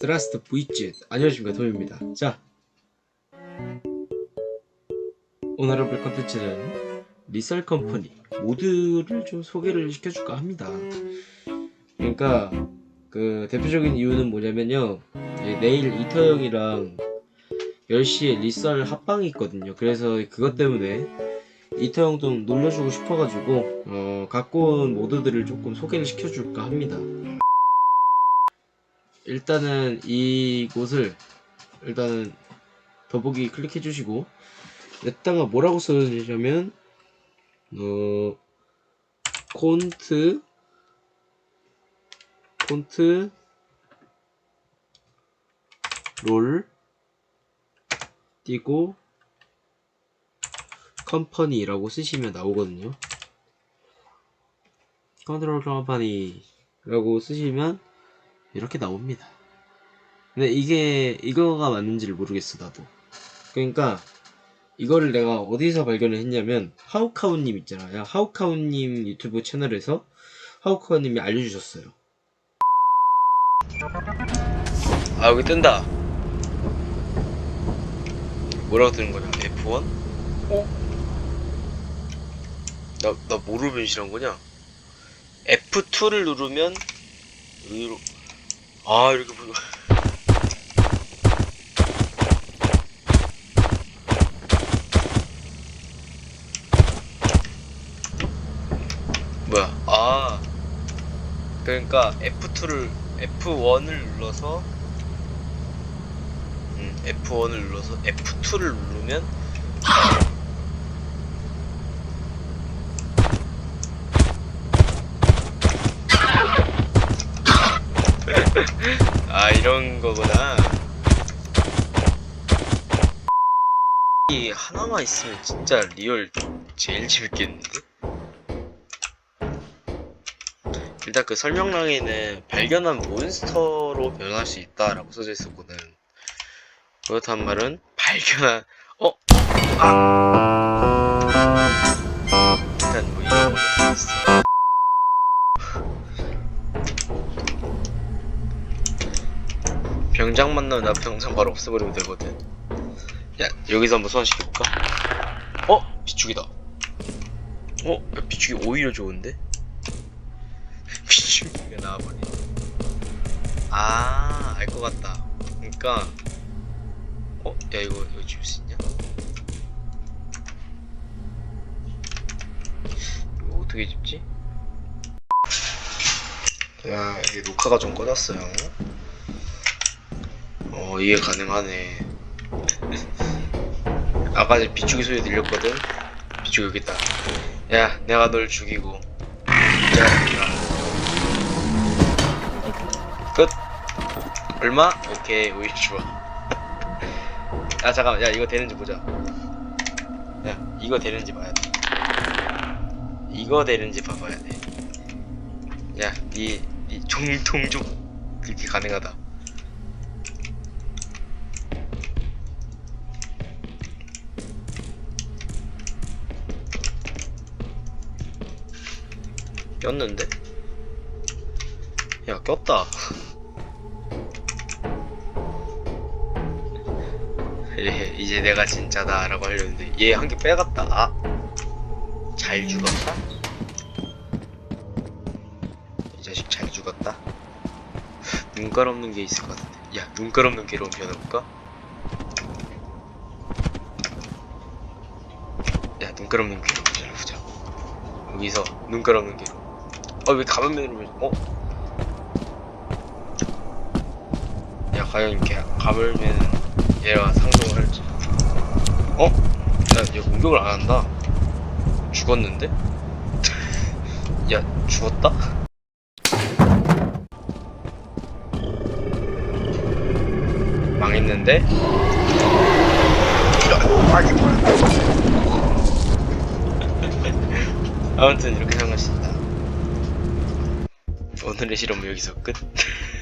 드라스트 VZ 안녕하십니까 도입니다. 자 오늘 해볼 컨텐츠는 리셀 컴퍼니 모드를 좀 소개를 시켜줄까 합니다. 그러니까 그 대표적인 이유는 뭐냐면요. 예, 내일 이터 형이랑 10시에 리셀 합방이 있거든요. 그래서 그것 때문에 형좀 놀려주고 싶어가지고 어, 갖고 온 모드들을 조금 소개를 시켜줄까 합니다. 일단은 이곳을 일단은 더보기 클릭해 주시고 여기다가 뭐라고 써주냐면 어 콘트 콘트 롤 띄고 컴퍼니라고 쓰시면 나오거든요 컨트롤 컴퍼니라고 쓰시면 이렇게 나옵니다. 근데 이게 이거가 맞는지를 모르겠어 나도. 그러니까 이거를 내가 어디서 발견을 했냐면 하우카우님 있잖아요. 하우카우님 유튜브 채널에서 하우카우님이 알려주셨어요. 아 여기 뜬다. 뭐라고 뜨는 거냐? F1? 어? 나, 나 뭐로 변신한 거냐? F2를 누르면 여기로 아 이렇게 보여 뭐야 아 그러니까 F2를 F1을 눌러서 음, F1을 눌러서 F2를 누르면 아 이런 거구나. 이 하나만 있으면 진짜 리얼 제일 재밌겠는데? 일단 그 설명란에는 발견한 몬스터로 변할 수 있다라고 써져 있었거든. 그렇단 말은 발견한 어? 아! 일단 뭐 이런 있어. 병장 만나면 나 병장 바로 없애버리면 되거든. 야, 여기서 한번 소환시켜볼까? 어? 비축이다. 어? 야, 비축이 오히려 좋은데? 비축이가 나와버리. 아, 알 것 같다. 그니까, 어? 야, 이거, 이거 줄수 있냐? 이거 어떻게 집지? 야, 이게 녹화가 좀 꺼졌어요. 어 이해 가능하네. 아까 전 비축이 소리 들렸거든? 비축 여기 있다. 야 내가 널 죽이고. 자 끝. 얼마? 오케이 오이 좋아. 아 잠깐만. 야 이거 되는지 보자. 야 이거 되는지 봐야 돼. 이거 되는지 봐봐야 돼야니 니 종통족 그렇게 가능하다 꼈는데? 야 꼈다 예, 이제 내가 진짜다 라고 하려는데 얘 한 개 빼갔다 아? 잘 죽었다? 이 자식 잘 죽었다? 눈깔 없는 게 있을 것 같은데 야 눈깔 없는 개로 변해볼까? 야 눈깔 없는 개로 변해보자 여기서 눈깔 없는 개로 아 왜 가면면으로 왜- 어? 야 과연 이렇게 가물면 얘가 상종을 할지 어? 야얘 공격을 안 한다 죽었는데? 야 죽었다? 망했는데? 아무튼 이렇게 생각하신다 오늘의 실험은 여기서 끝